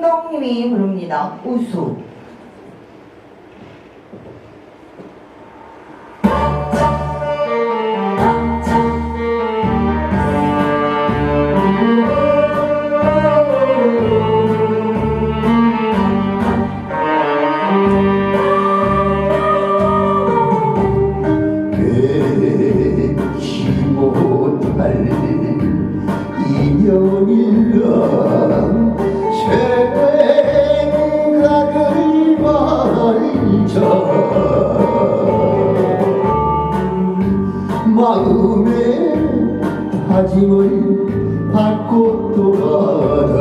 김동님이 부릅니다. 우수. 못할 인연일 마음의 다짐을 받고 또가다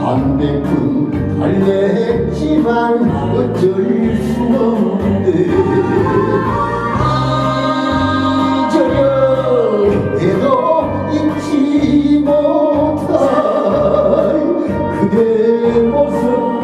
한백분 달래했지만 어쩔 수 없네. 그대 모습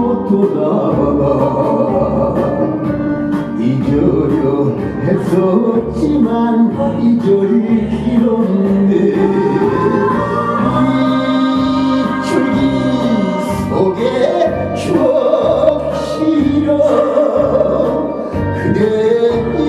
남고 돌아가 잊으려 했었지만 잊을 길없네 이 줄기 속에 추억 실어 그대 이